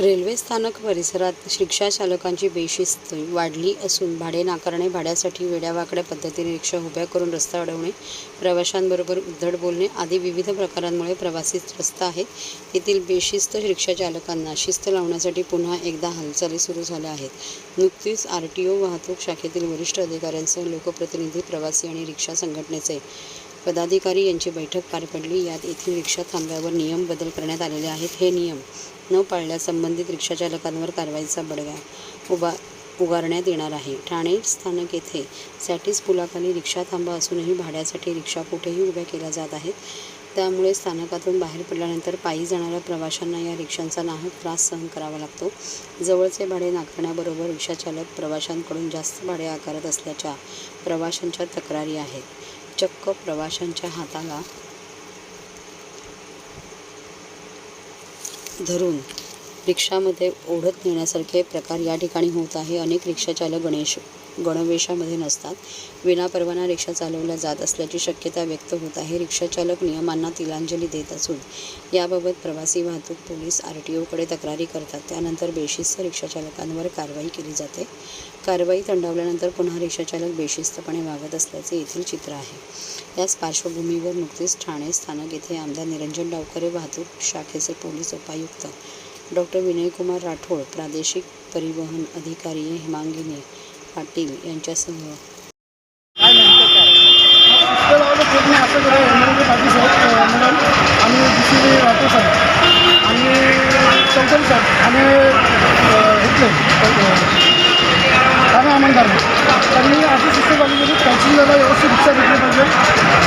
Railway स्थानक परिसरात रिक्षाचालकांची बेशिस्त वाढली असून भाडे नाकारणे भाड्यासाठी वेड्यावाकड्या पद्धतीने रिक्षा उभ्या करून रस्ता अडवणे प्रवाशांबरोबर उद्धट बोलणे आदी विविध प्रकारांमुळे प्रवासी त्रस्त आहेत. येथील बेशिस्त रिक्षाचालकांना शिस्त लावण्यासाठी पुन्हा एकदा हालचाली सुरू झाल्या आहेत. नुकतीच आर टी ओ वाहतूक शाखेतील वरिष्ठ अधिकाऱ्यांसह लोकप्रतिनिधी प्रवासी आणि रिक्षा संघटनेचे पदाधिकारी यांची बैठक पार पडली. यात येथील रिक्षा थांब्यावर नियम बदल करण्यात आलेले आहेत. हे नियम न पाळल्यास संबंधित रिक्षाचालकांवर कारवाईचा बडगा उभा उगारण्यात येणार आहे. ठाणे स्थानक येथे सॅटिस पुलाखाली रिक्षा थांबा असूनही भाड्यासाठी रिक्षा कुठेही उभ्या केल्या जात आहेत. त्यामुळे स्थानकातून बाहेर पडल्यानंतर पायी जाणाऱ्या प्रवाशांना या रिक्षांचा नाहक त्रास सहन करावा लागतो. जवळचे भाडे नाकारण्याबरोबर रिक्षाचालक प्रवाशांकडून जास्त भाडे आकारत असल्याच्या प्रवाशांच्या तक्रारी आहेत. चक्क प्रवाशांच्या हाताला धरून रिक्षामध्ये ओढत नेण्यासारखे प्रकार या ठिकाणी होत आहे. अनेक रिक्षाचालक गणेश गणवेशामध्ये नसतात. विनापरवाना रिक्षा चालवल्या जात असल्याची शक्यता व्यक्त होत आहे. रिक्षाचालक नियमांना तिलांजली देत असून याबाबत प्रवासी वाहतूक पोलीस आर टी ओकडे तक्रारी करतात. त्यानंतर बेशिस्त रिक्षाचालकांवर कारवाई केली जाते. कारवाई थंडावल्यानंतर पुन्हा रिक्षाचालक बेशिस्तपणे वागत असल्याचे येथील चित्र आहे. याच पार्श्वभूमीवर नुकतेच ठाणे स्थानक येथे आमदार निरंजन डावकरे वाहतूक शाखेचे पोलीस उपायुक्त डॉक्टर विनयकुमार राठोड प्रादेशिक परिवहन अधिकारी हेमांगिनी पाटील यांच्यासह. आणि दुसरी राठोड साहेब. आणि चौधरी साहेब आणि इथले ठाणे आमदार. त्यांनी अशी शिस्त लागली पाहिजे म्हणजे पॅसेंजरला व्यवस्थित रिक्षा घेतली पाहिजे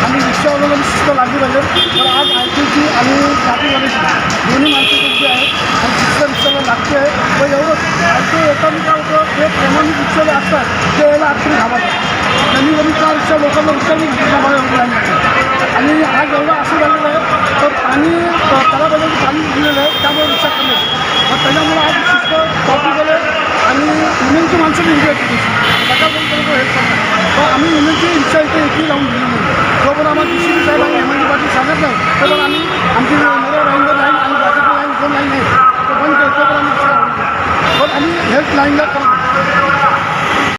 आणि रिक्षावाल्याला शिस्त लागली पाहिजे. तर आज आय टीची आणि ट्रॅफिकवाल्याची दोन्ही माणसं जे आहे आणि आहे. व एवढं ते येताना काय होतं जे प्रमाणित रिक्षाला असतात ते यायला आखरी घाबरतात त्यांनी जरी त्या रिक्षा लोकांना विचारली आणि आज एवढं असं झालेलं आहे तर पाणी तलाबाजूला पाणी दिलेलं आहे त्यामुळे रिक्षा कमी lining up.